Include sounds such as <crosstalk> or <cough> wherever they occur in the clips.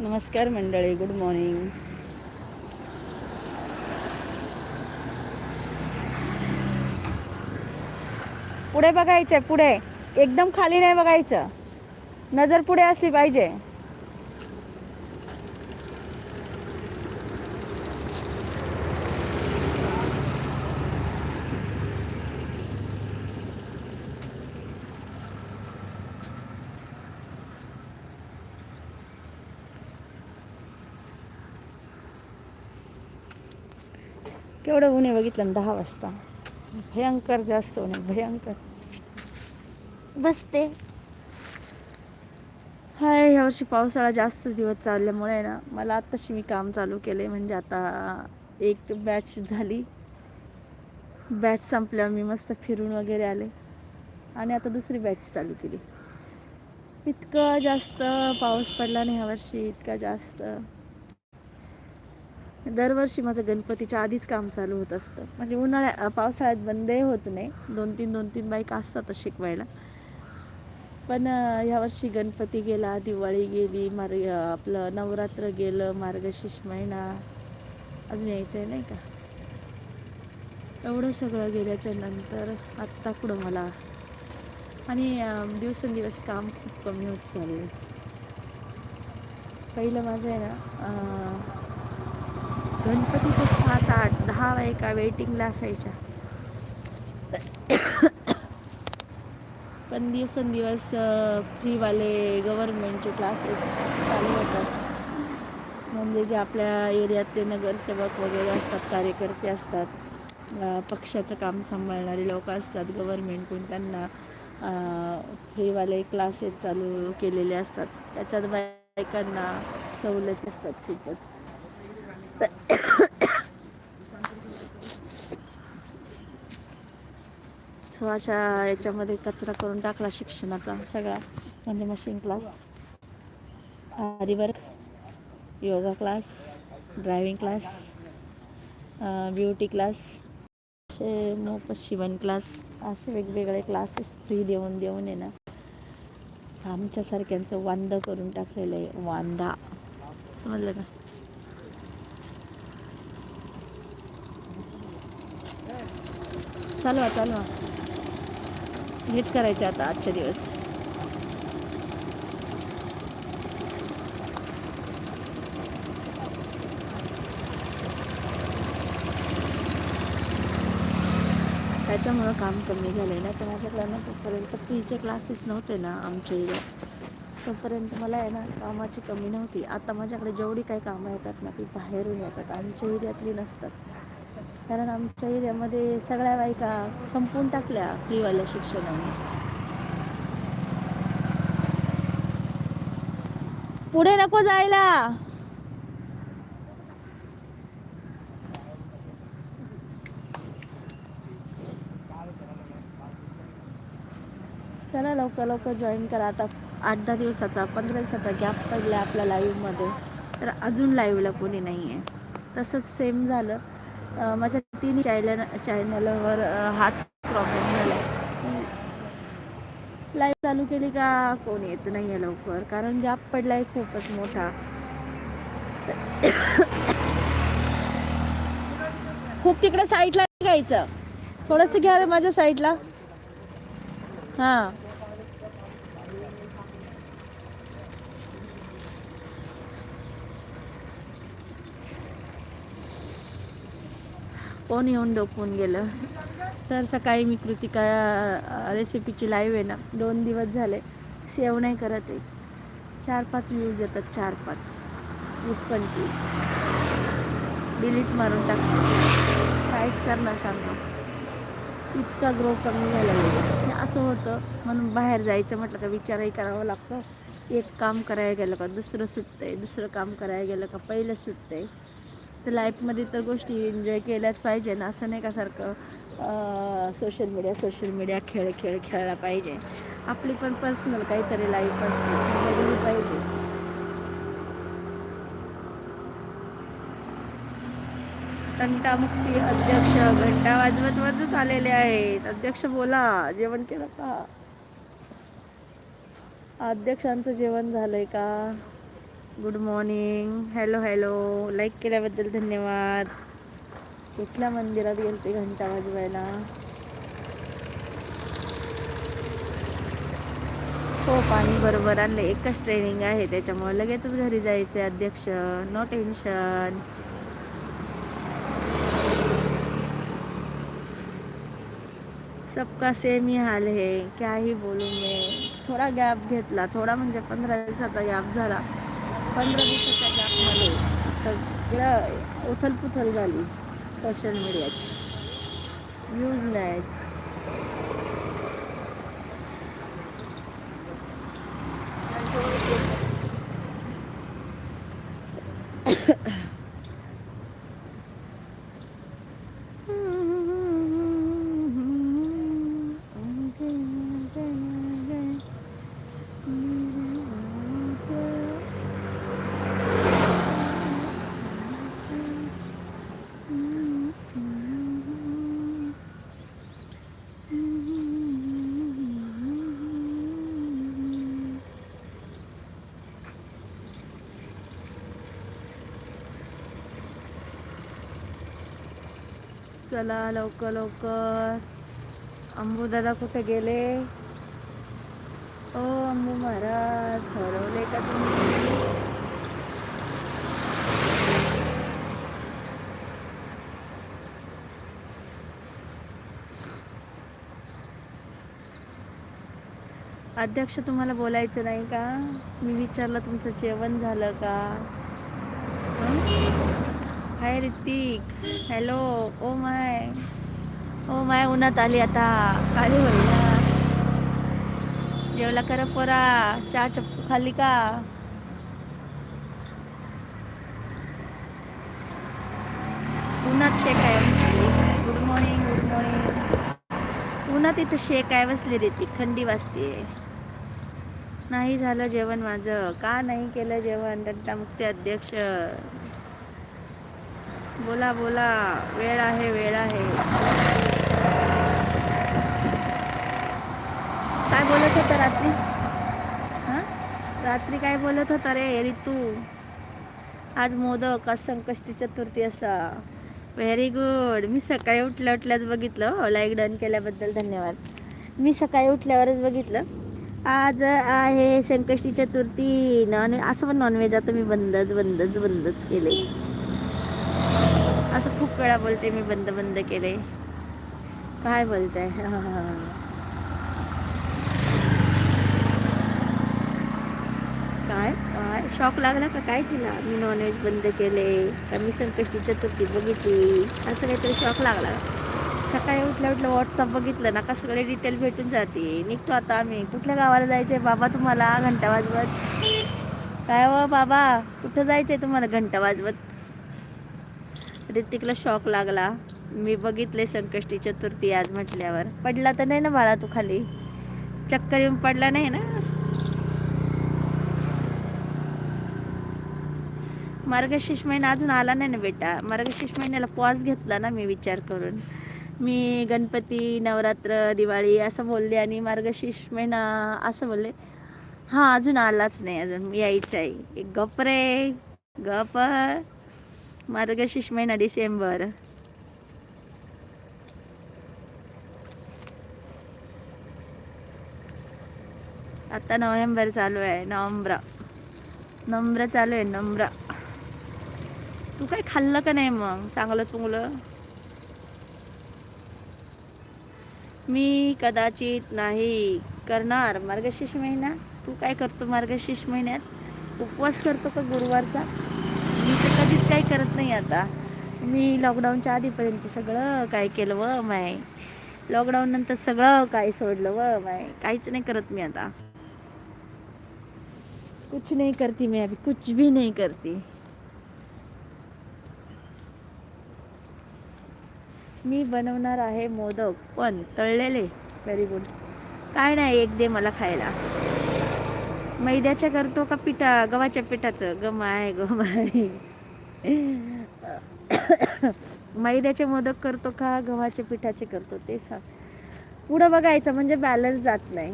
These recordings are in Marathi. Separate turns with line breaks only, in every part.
नमस्कार मंडळी गुड मॉर्निंग. पुढे बघायचं पुढे. एकदम खाली नाही बघायचं. नजर पुढे असली पाहिजे. केवढं बघितलं दहा वाजता. भयंकर जास्त ऊन भयंकर. बसते हाय ह्यावर्षी पावसाळा जास्त दिवस चालल्यामुळे ना मला आत्ताशी मी काम चालू केले म्हणजे आता एक बॅच झाली. बॅच संपल्यावर मी मस्त फिरून वगैरे आले. आणि आता दुसरी बॅच चालू केली. इतकं जास्त पाऊस पडला नाही ह्यावर्षी इतका जास्त. दरवर्षी माझं गणपतीच्या आधीच काम चालू होत असतं. म्हणजे उन्हाळ्या पावसाळ्यात बंदही होत नाही. दोन तीन दोन तीन बाईक असतातच शिकवायला. पण ह्यावर्षी गणपती गेला दिवाळी गेली मार्ग आपलं नवरात्र गेलं मार्गशीर्ष महिना. अजून यायचं आहे नाही का? एवढं सगळं गेल्याच्यानंतर आत्ता पुढं मला आणि दिवसेंदिवस काम खूप कमी होत चाललं पहिलं माझं आहे ना गणपती तर सात आठ दहा एका वेटिंगला असायच्या. पण दिवसेंदिवस फ्रीवाले गव्हर्मेंटचे क्लासेस चालू होतात. म्हणजे जे आपल्या एरियातले नगरसेवक वगैरे असतात कार्यकर्ते असतात पक्षाचं काम सांभाळणारे लोक असतात गव्हर्मेंटकडून त्यांना फ्रीवाले क्लासेस चालू केलेले असतात. त्याच्यात बायकांना सवलत असतात खूपच. सो अशा याच्यामध्ये कचरा करून टाकला शिक्षणाचा सगळा म्हणजे machine class aari work yoga class driving class beauty class असे मोप शिवण क्लास असे वेगवेगळे क्लासेस फ्री देऊन देऊन आहे ना आमच्यासारख्यांचं वांद करून टाकलेलं आहे वांदा. समजलं ना चालवा चालवा. हेच करायचं आता आजचे दिवस. त्याच्यामुळं काम कमी झालं आहे ना तर माझ्याकडं ना तोपर्यंत फ्रीचे क्लासेस नव्हते ना आमच्या इथे तोपर्यंत मला आहे ना कामाची कमी नव्हती. आता माझ्याकडे जेवढी काही कामं येतात ना ती बाहेरून येतात. आमच्या एरियातली नसतात. कारण आमच्या एरियामध्ये सगळ्या बायका संपून टाकल्या फ्रीवाल्या शिक्षणाने. पुढे नको जायला. चला लवकर लवकर जॉईन करा. आता आठ दहा दिवसाचा पंधरा दिवसाचा गॅप पडला आपल्या लाईव्हमध्ये तर अजून लाईव्हला कोणी नाही आहे तसंच सेम झालं. माझ्या तीन चॅनल चॅनलवर हाच प्रॉब्लेम झाला लाईव्ह चालू केली का? कोण येत नाही आहे लवकर. कारण गॅप पडला आहे खूपच मोठा. खूप तिकडे साईडला घ्यायचं थोडंसं घ्या रे माझ्या साईडला हां. कोण येऊन डोकवून गेलं? तर सकाळी मी कृतिका रेसिपीची लाईव्ह आहे ना दोन दिवस झाले. सेव नाही करत आहे. चार पाच व्ह्यूज येतात चार पाच वीस पंचवीस डिलीट मारून टाक काहीच करणार सांगा. इतका ग्रो कमी झाला असं होतं म्हणून बाहेर जायचं म्हटलं का विचारही करावा लागतं. एक काम करायला गेलं का दुसरं सुटतं आहे दुसरं काम करायला गेलं का पहिलं सुटतं आहे तर लाईफमध्ये तर गोष्टी एन्जॉय केल्याच पाहिजे ना असं नाही का सारखं सोशल मीडिया सोशल मीडिया खेळ खेळ खेळला पाहिजे. आपली पण पर्सनल काहीतरी लाईफ असते पाहिजे. कंटामुक्ती अध्यक्ष घंटा वाजवत वाजत आलेले आहेत. अध्यक्ष बोला जेवण केलं का? अध्यक्षांचं जेवण झालंय का? Good morning hello hello like केल्याबद्दल धन्यवाद. कुठल्या मंदिरात गेलते घंटा वाजवायला? हो पाणी बरोबर आणलं. एकच ट्रेनिंग आहे त्याच्यामुळे लगेचच घरी जायचं अध्यक्ष. नो टेन्शन सबका सेम ही हाल है क्या ही बोलू मैं थोडा गॅप घेतला. थोडा म्हणजे पंधरा दिवसाचा गॅप झाला. पंधरा दिवसाच्या गॅपमध्ये सगळं उथलपुथल झाली सोशल मीडियाची व्ह्यूज नाहीत चला लवकर लवकर. अंबू दादा कुठे गेले? ओ अंबू महाराज हरवले का तुम्ही? अध्यक्ष तुम्हाला बोलायचं नाही का? मी विचारलं तुमचं जेवण झालं का? हाय Hrithik. Hello oh my oh my उन्हात आली आता. होईल ना जेवला कर पोरा? चहा चप्पू खाल्ली का? उन्हात शेक आहे. गुड मॉर्निंग गुड मॉर्निंग उन्हात इथं शेक आहे बसली ऋतिक. थंडी वाजते नाही झालं जेवण माझं. का नाही केलं जेवण? दत्तामुक्ती अध्यक्ष. बोला बोला. वेळ आहे वेळ आहे. काय बोलत होता रात्री? हां? रात्री काय बोलत होता रे रितू? आज मोदक आज संकष्टी चतुर्थी असा. व्हेरी गुड मी सकाळी उठल्या उठल्याच बघितलं. हो, लाईक डन केल्याबद्दल धन्यवाद. मी सकाळी उठल्यावरच बघितलं. आज आहे संकष्टी चतुर्थी. नॉन असं पण नॉनव्हेज आता मी बंदच बंदच बंदच केले असं खूप वेळा बोलते मी बंद बंद केले. काय बोलताय? <laughs> काय? काय? शॉक लागला का? काय तिला मी नॉनव्हेज बंद केले. का मी संकष्टी चतुर्थी बघितली? असं काहीतरी शॉक लागला. सकाळी उठल्या उठलं व्हॉट्सअप बघितलं ना का सगळे डिटेल भेटून जाते निघतो आता आम्ही. कुठल्या गावाला जायचंय बाबा तुम्हाला? घंटा वाजवत. काय व बाबा? कुठं जायचंय तुम्हाला? घंटा वाजवत. ऋतिकला शॉक लागला. मी बघितले संकष्टी चतुर्थी आज म्हटल्यावर. पडला तर नाही ना बाळा तू खाली? चक्कर येऊन पडला नाही ना? मार्गशीर्ष महिना अजून आला नाही ना बेटा. मार्गशीर्ष महिन्याला पॉज घेतला ना मी विचार करून. मी गणपती नवरात्र दिवाळी असं बोलले आणि मार्गशीर्ष महिना असं बोलले. हां अजून आलाच नाही अजून. यायचं आहे एक गप रे. गप. मार्गशीर्ष महिना डिसेंबर. आता नोव्हेंबर चालू आहे नोव्हेंबर. नम्र चालू आहे नम्र तू काय खाल्लं का नाही मग? चांगलं चुंगलं? मी कदाचित नाही करणार. मार्गशीर्ष महिना? तू काय करतो मार्गशीर्ष महिन्यात? उपवास करतो का गुरुवारचा? मी तर कधीच काही करत नाही आता. मी लॉकडाऊनच्या आधीपर्यंत सगळं काय केलं व माय. लॉकडाऊन नंतर सगळं काय सोडलं व माय. काहीच नाही करत मी आता. कुछ नाही करती मी अभी कुछ भी नाही करती. मी बनवणार आहे मोदक पण तळलेले. व्हेरी गुड काय नाही एक दे मला खायला. मैद्याच्या करतो का पिठा? गव्हाच्या पिठाचं. गम आहे गम आहे. मैद्याचे मोदक करतो का? गव्हाच्या पिठाचे करतो. ते सांग. पुढं बघायचं म्हणजे बॅलन्स जात नाही.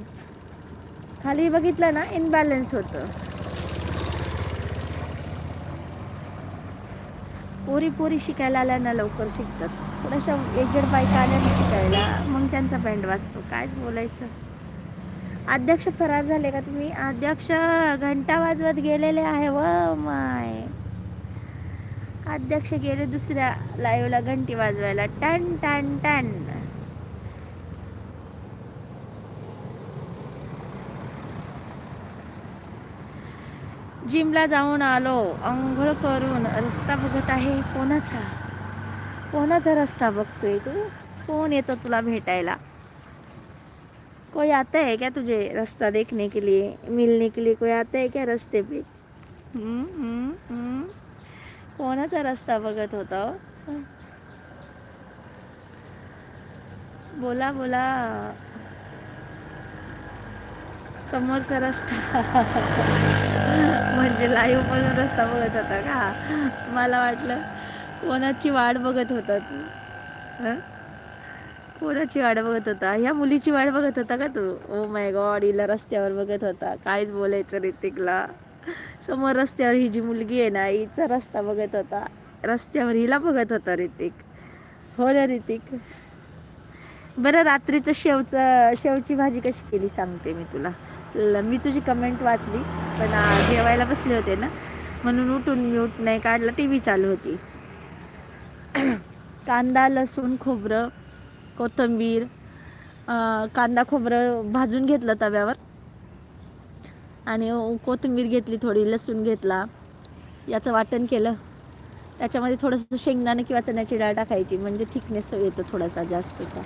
खाली बघितलं ना इनबॅलन्स होतं. पोरी पोरी शिकायला आल्या ना लवकर शिकतात. थोड्याशा एजेड बायका आल्या ना शिकायला. मग त्यांचा बँड वाजतो. कायच बोलायचं? अध्यक्ष फरार झाले का तुम्ही? अध्यक्ष घंटा वाजवत गेलेले आहे. व माय. अध्यक्ष गेले दुसऱ्या लाईव्हला घंटी वाजवायला. टन टन टन. जिमला जाऊन आलो. अंघोळ करून रस्ता बघत आहे. कोणाचा? कोणाचा रस्ता बघतोय तू? कोण येतो तुला भेटायला? कोई आता है क्या तुझे रास्ता देखने के लिए मिलने के लिए? कोई आता है क्या रस्ते पे? हम्म, हम्म, हम्म. कोणाचा रस्ता बघत होता हो? बोला बोला। समोरचा रस्ता। म्हणजे लाईव्ह म्हणून रस्ता बघत होता का? मला वाटलं कोणाची वाट बघत होता तू. कोणाची वाट बघत होता. ह्या मुलीची वाट बघत होता का तू? ओ माय गॉड हिला रस्त्यावर बघत होता. काहीच बोलायचं ऋतिकला समोर रस्त्यावर ही जी मुलगी आहे ना हिचा रस्ता बघत होता. रस्त्यावर हिला बघत होता ऋतिक हो ना ऋतिक बरं रात्रीचं शेवचं शेवची भाजी कशी केली सांगते मी तुला. ल- मी तुझी कमेंट वाचली पण जेवायला बसले होते ना म्हणून उठून म्यूट नाही काढला टी व्ही चालू होती. <clears throat> कांदा लसूण खोबरं कोथिंबीर कांदा खोबरं भाजून घेतलं तव्यावर. आणि कोथिंबीर घेतली थोडी लसूण घेतला. याचं वाटण केलं. त्याच्यामध्ये थोडंसं शेंगदाणा किंवा चण्याची डाळ टाकायची. म्हणजे थिकनेस येतो थोडासा जास्तचा.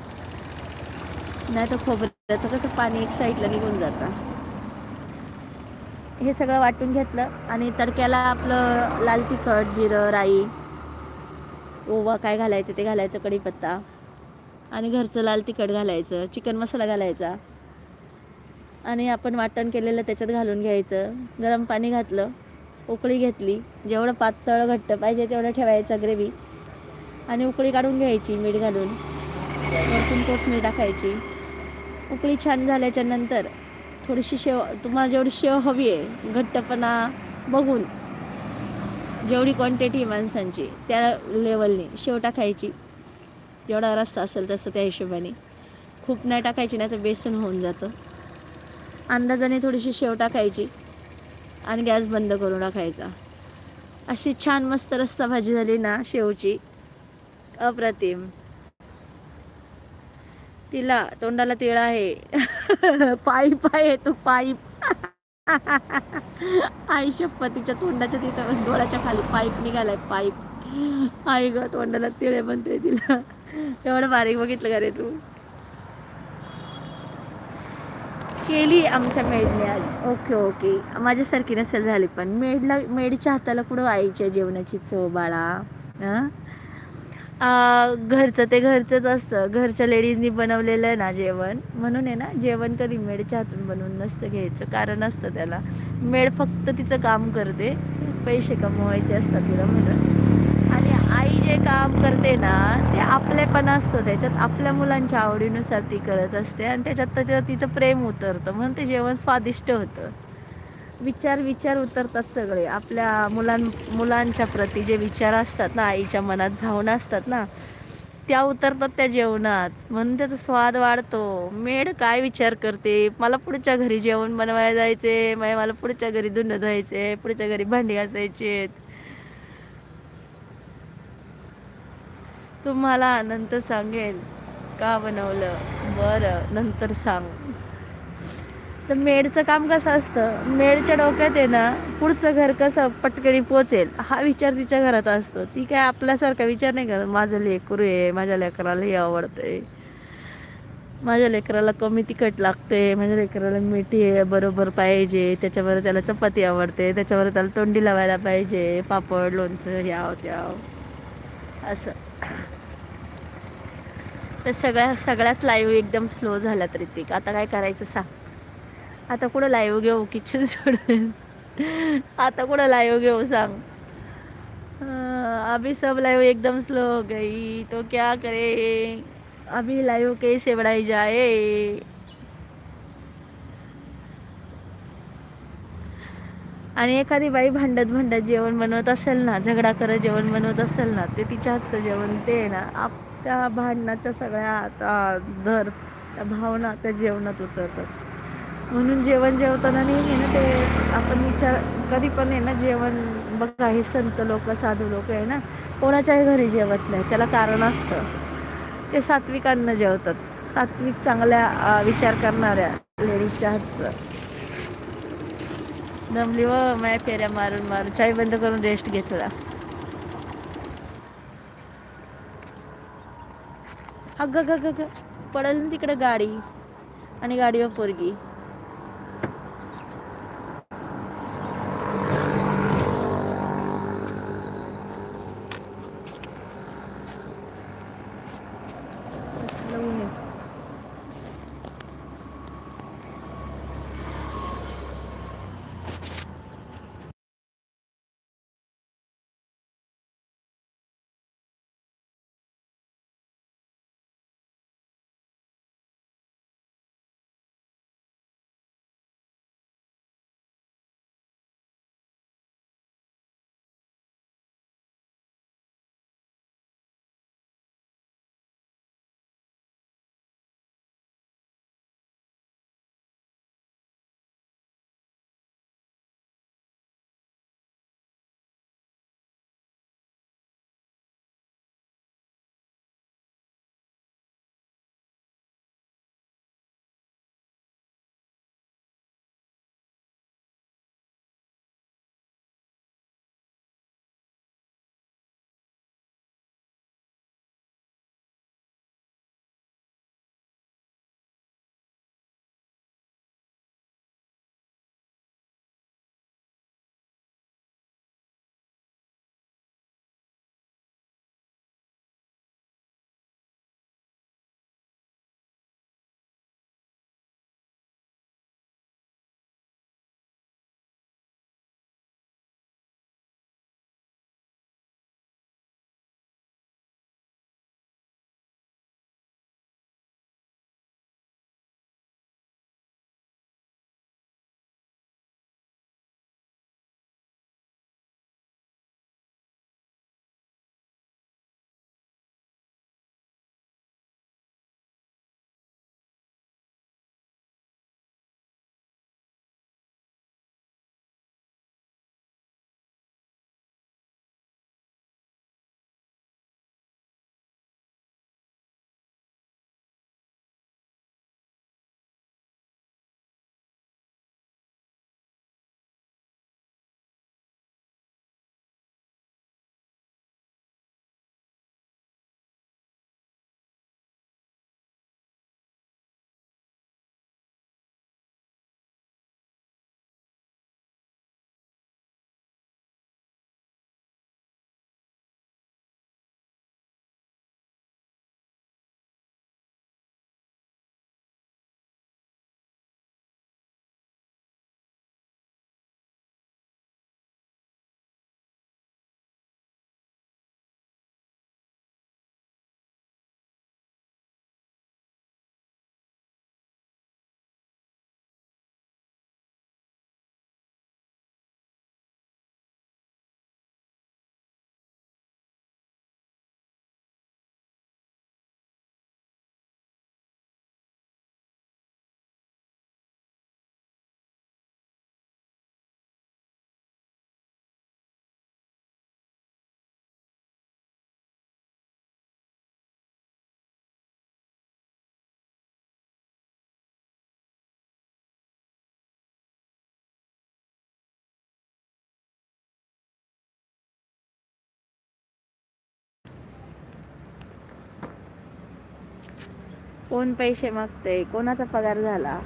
नाही तर खोबऱ्याचं कसं पाणी एक साईडला निघून जातं. हे सगळं वाटून घेतलं. आणि तडक्याला आपलं लाल तिखट जिरं राई ओवा काय घालायचं ते घालायचं कढीपत्ता. आणि घरचं लाल तिखट घालायचं चिकन मसाला घालायचा. आणि आपण वाटण केलेलं त्याच्यात घालून घ्यायचं. गरम पाणी घातलं उकळी घेतली. जेवढं पातळ घट्ट पाहिजे तेवढं ठेवायचं ग्रेव्ही. आणि उकळी काढून घ्यायची मीठ घालून. वरतून कोथमीर टाकायची. उकळी छान झाल्याच्यानंतर थोडीशी शेव तुम्हाला जेवढी शेव हवी आहे घट्टपणा बघून जेवढी क्वांटिटी आहे माणसांची त्या लेवलने शेव टाकायची. जेवढा रस्सा असेल तसं त्या हिशोबाने. खूप नाही टाकायची नाही तर बेसन होऊन जातं. अंदाजाने थोडीशी शेव टाकायची आणि गॅस बंद करून टाकायचा. अशी छान मस्त रस्सा भाजी झाली ना शेवची. अप्रतिम. तिला तोंडाला तिळ आहे. <laughs> पाईप आहे तो पाईप. <laughs> आई तिच्या तोंडाच्या तिथं डोळ्याच्या खाली पाईप निघालाय पाईप. आई ग तोंडाला तिळे म्हणते तिला. एवढं बारीक बघितलं का रे तू? केली आमच्या मेडने आज. ओके ओके माझ्यासारखी नसेल झाली पण. मेडला मेडच्या हाताला कुठं आईच्या जेवणाची चव बाळा? घरचं ते घरचंच असतं. घरच्या लेडीजनी बनवलेलं आहे ना जेवण. म्हणून आहे ना जेवण कधी मेडच्या हातून बनवून नसतं घ्यायचं. कारण असतं त्याला. मेड फक्त तिचं काम करते. पैसे कमवायचे असतात तिला म्हणून. जे काम करते ना ते आपलेपण असतं. त्याच्यात आपल्या मुलांच्या आवडीनुसार ती करत असते आणि त्याच्यात तर तिचं प्रेम उतरतं. म्हणून ते जेवण स्वादिष्ट होतं. विचार विचार उतरतात सगळे. आपल्या मुलां मुलांच्या प्रती जे विचार असतात ना आईच्या मनात भावना असतात ना त्या उतरतात त्या जेवणात. म्हणून त्याचा स्वाद वाढतो. मेड काय विचार करते? मला पुढच्या घरी जेवण बनवायला जायचे मला पुढच्या घरी धुणं धुवायचे पुढच्या घरी भांडी घासायचे तुम्हाला नंतर सांगेल का बनवलं? बरं नंतर सांग. तर मेडचं काम कसं असतं? मेडच्या डोक्यात आहे ना पुढचं घर कसं पटकनी पोचेल? हा विचार तिच्या घरात असतो. ती काय आपल्यासारखा विचार नाही करत माझं लेकरू आहे माझ्या लेकराला हे आवडतंय. माझ्या लेकराला कमी तिखट लागते माझ्या लेकराला मिठी आहे बरोबर पाहिजे त्याच्यावर त्याला चपाती आवडते त्याच्यावर त्याला तोंडी लावायला पाहिजे पापड लोणचं याव त्याव. असं. तर सगळ्या सगळ्याच लाईव्ह एकदम स्लो झाल्यात ऋतिक आता काय करायचं सांग. आता कुठं लाईव्ह घेऊ किचन सोडून? आता कुठं लाईव्ह घेऊ सांग? अभी सब लाइव एकदम स्लो हो गई. तो क्या करे? अभी लाइव कैसे बढ़ाई जाए? आणि एखादी बाई भांडत भांडत जेवण बनवत असेल ना झगडा करत जेवण बनवत असेल ना ते तिच्या हातचं जेवण ते ना आप त्या भांडणाच्या सगळ्या आता दर त्या भावना त्या जेवणात उतरतात. म्हणून जेवण जेवताना नेहमी ना ते आपण विचार कधी पण आहे ना जेवण बघा हे संत लोक साधू लोक आहे ना कोणाच्याही घरी जेवत नाही त्याला कारण असतं. ते सात्विकांना जेवतात. सात्विक चांगल्या विचार करणाऱ्या लेडीजच्या हातचं. दमली व माया फेऱ्या मारून मारून चाय बंद करून रेस्ट घेतला अगं ग ग ग पडेल ना तिकडे गाडी. आणि गाडीवर पोरगी. कोण पैसे मागते कोणाचा पगार झाला?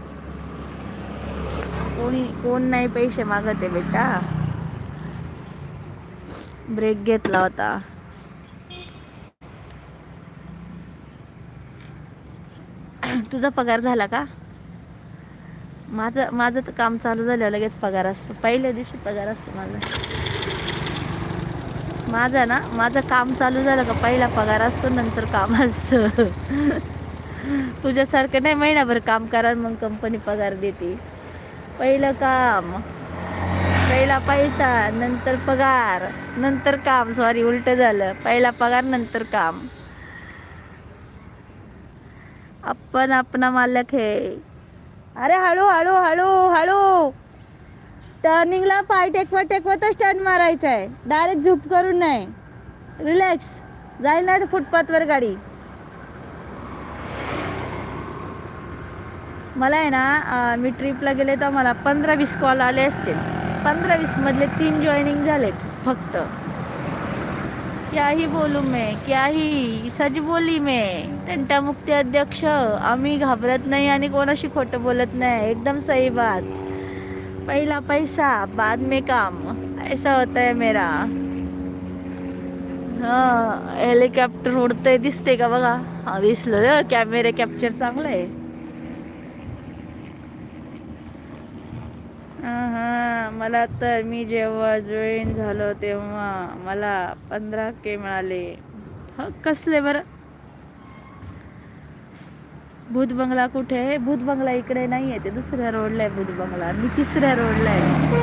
कोणी कोण नाही पैसे मागत आहे बेटा. ब्रेक घेतला होता. तुझा पगार झाला का? माझं माझं तर काम चालू झालं लगेच पगार असतो. पहिल्या दिवशी पगार असतो माझा. माझा ना माझं काम चालू झालं का पहिला पगार असतो नंतर काम असतं. <laughs> तुझ्यासारखं नाही महिनाभर काम करा मग कंपनी पगार देते. पहिलं काम. पहिला पैसा नंतर पगार. नंतर काम. सॉरी उलट झालं. पहिला पगार नंतर काम. आपण आपला मालक हे अरे हळू हळू हळू हळू. टर्निंगला पाय टेकवत टेकवतच टर्न मारायचा आहे डायरेक्ट झुप करून नाही. रिलॅक्स जाईल ना फुटपाथवर गाडी. मला आहे ना मी ट्रिपला गेले तर मला पंधरा वीस कॉल आले असतील. पंधरा वीसमधले तीन जॉईनिंग झालेत फक्त. क्याही बोलू मे क्याही सच बोली मे. तंटा मुक्ती अध्यक्ष आम्ही घाबरत नाही आणि कोणाशी खोटं बोलत नाही. एकदम सही बात. पहिला पैसा बाद में काम. ऐसा होता है मेरा. हां हेलिकॉप्टर उडतंय दिसते का बघा. हा दिसलं. कॅमेरे कॅप्चर चांगलं आहे. मला तर मी जेव्हा जॉईन झालो तेव्हा मला पंधरा के मिळाले. ह कसले बरं? भूत बंगला कुठे? आहे भूत बंगला इकडे नाही आहे ते दुसऱ्या रोडला आहे भूत बंगला. मी तिसऱ्या रोडला आहे.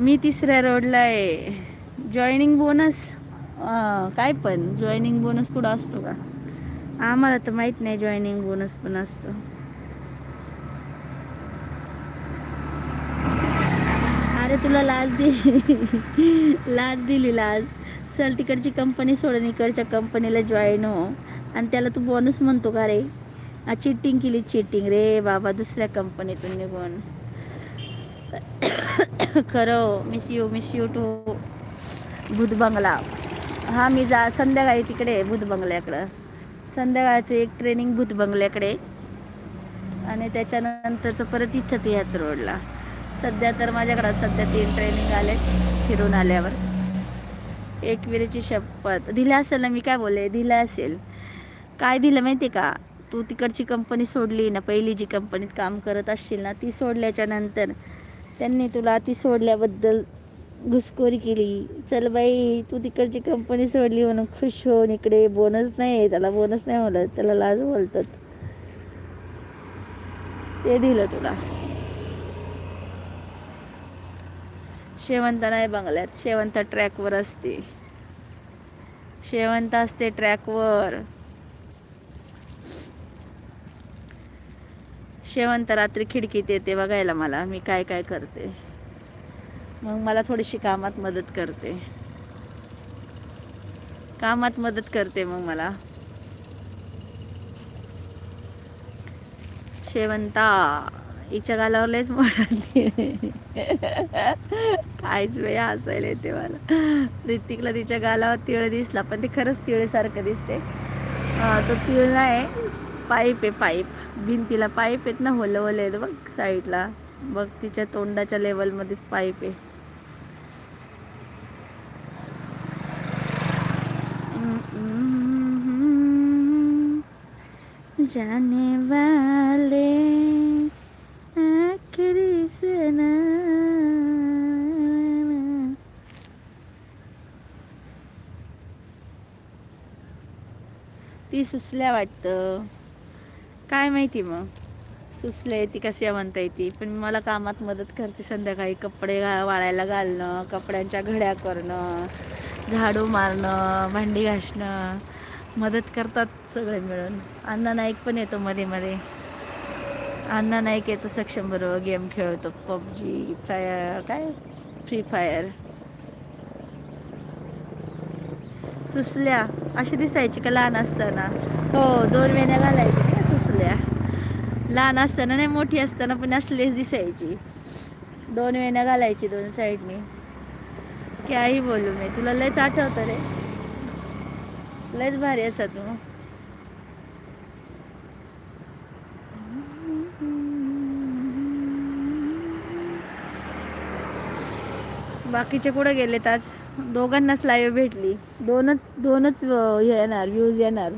मी तिसऱ्या रोडला आहे. जॉईनिंग बोनस काय पण. जॉईनिंग बोनस पुढं असतो का? आम्हाला तर माहीत नाही जॉईनिंग बोनस पण असतो. अरे तुला लाज दिली <laughs> लाज दिली लाज. चल तिकडची कंपनी सोडून इकडच्या कंपनीला जॉईन हो. आणि त्याला तू बोनस म्हणतो का रे? चिटिंग केली चिटिंग रे बाबा दुसऱ्या कंपनीतून निघून. <coughs> खरं miss you miss you too भूत बंगला हा मी जा संध्याकाळी तिकडे आहे भूत बंगल्याकडं संध्याकाळचं एक ट्रेनिंग भूत बंगल्याकडे. आणि त्याच्यानंतरचं परत इथंच ह्याच रोडला सध्या तर माझ्याकडं सध्या तीन ट्रेनिंग आले फिरून आल्यावर. एक विरेची शपथ. दिलं असेल ना मी काय बोलले? दिलं असेल. काय दिलं माहिती आहे का? तू तिकडची कंपनी सोडली ना पहिली जी कंपनीत काम करत असशील ना ती सोडल्याच्या नंतर त्यांनी तुला ती सोडल्याबद्दल घुसखोरी केली. चल बाई तू तिकडची कंपनी सोडली म्हणून खुश होऊन इकडे बोनस नाही त्याला बोनस नाही म्हणत त्याला लाज बोलतात. ते दिलं तुला. शेवंत नाही बंगल्यात शेवंत ट्रॅकवर असते. शेवंत असते ट्रॅकवर. शेवंत रात्री खिडकीत येते बघायला मला मी काय काय करते. मग मला थोडीशी कामात मदत करते. कामात मदत करते मग मला. शेवंता हिच्या गालावर लयच म्हणाली काहीच वेळ असायला येते मला. ऋतिकला तिच्या गालावर तिळ दिसला पण ते खरंच तिळेसारखं दिसते. तो तिळ नाही पाईप आहे पाईप. भिंतीला पाईप आहेत ना होलं होले आहेत बघ साईडला. बघ तिच्या तोंडाच्या लेवलमध्येच पाईप आहे. जाने वाले आखिरी सना। ती सुचल्या वाटतं. काय माहिती मग? सुचले ती कशी म्हणता येते पण मला कामात मदत करते संध्याकाळी. कपडे घा वाळायला घालणं कपड्यांच्या घड्या करणं झाडू मारणं भांडी घासणं. मदत करतात सगळे मिळून. अण्णा नाईक पण येतो मध्ये मध्ये. अण्णा नाईक येतो सक्षम बरोबर गेम खेळतो. पबजी फायर काय? Free fire. सुसल्या अशी दिसायची का? लहान असताना. हो दोन वेण्या घालायची का सुसल्या. लहान असताना नाही मोठी असताना पण असलेच दिसायची. दोन वेण्या घालायची दोन साईडनी. काही बोलू मी तुला लयच आठवतं रे. लयच भारी असा तू. बाकीचे कुठं गेलेत आज? दोघांनाच लाईव्ह भेटली. दोनच दोनच हे येणार व्ह्यूज येणार.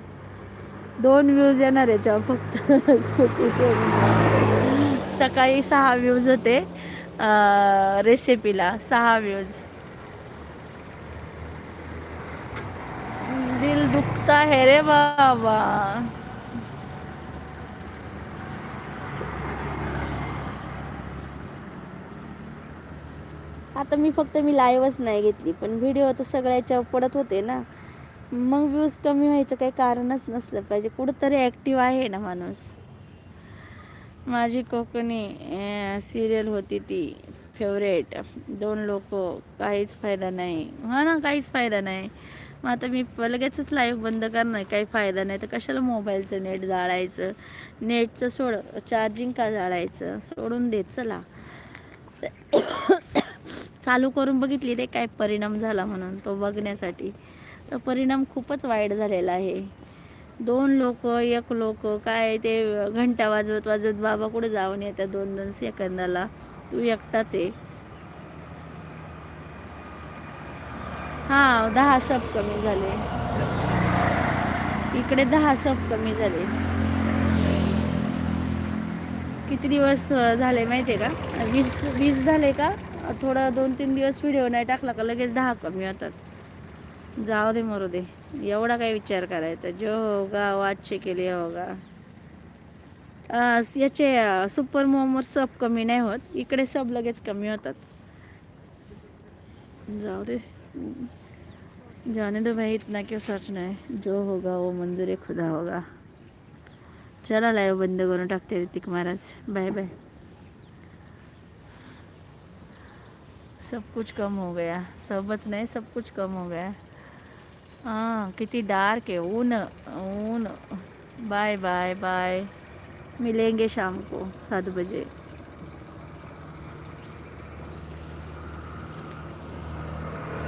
दोन व्ह्यूज येणार याच्यावर फक्त. स्कूटीचे सकाळी सहा व्ह्यूज होते रेसिपीला सहा व्ह्यूज मस्त आहे रे बाबा। आता मी फक्त मी लाईव्हच नाही घेतली पण व्हिडिओ तर सगळ्याच्या पडत होते ना. मग व्ह्यूज कमी व्हायचं काही कारणच नसलं पाहिजे. कुठंतरी ॲक्टिव्ह आहे ना माणूस. माझी कोकणी सिरियल होती ती फेवरेट दोन लोक काहीच फायदा नाही. हा ना काहीच फायदा नाही. मग आता मी लगेचच लाईव्ह बंद करणार काही फायदा नाही. तर कशाला मोबाईलचं नेट जाळायचं? नेटचं सोड चार्जिंग का जाळायचं? सोडून देत चला. चालू करून बघितली रे काय परिणाम झाला म्हणून तो बघण्यासाठी. तर परिणाम खूपच वाईट झालेला आहे. दोन लोक एक लोक काय ते घंटा वाजवत वाजवत बाबा कुठे जाऊन येतात दोन दोन सेकंदाला? तू एकटाच आहे. हा दहा सब कमी झाले. इकडे दहा सब कमी झाले. किती दिवस झाले माहिती आहे का? वीस वीस झाले का? थोडं दोन तीन दिवस व्हिडिओ नाही टाकला का लगेच दहा कमी होतात. जाऊ दे मरू दे. एवढा काय विचार करायचा? जो होगा वाचे केले होगा. याचे सुपर मोमोर सब कमी नाही होत. इकडे सब लगेच कमी होतात. जाऊ दे. जाने दो भाई, इतना क्यों सोचना है? जो होगा वो मंजूर खुदा होगा। चला लाईव्ह बंद करून टाकते ऋतिक महाराज। Bye bye. सब कुछ कम हो गया। सबच नाही सब कुछ कम हो गया। हाँ किती डार्क है। ऊन ऊन। Bye bye bye. मिलेंगे शाम को, सात बजे।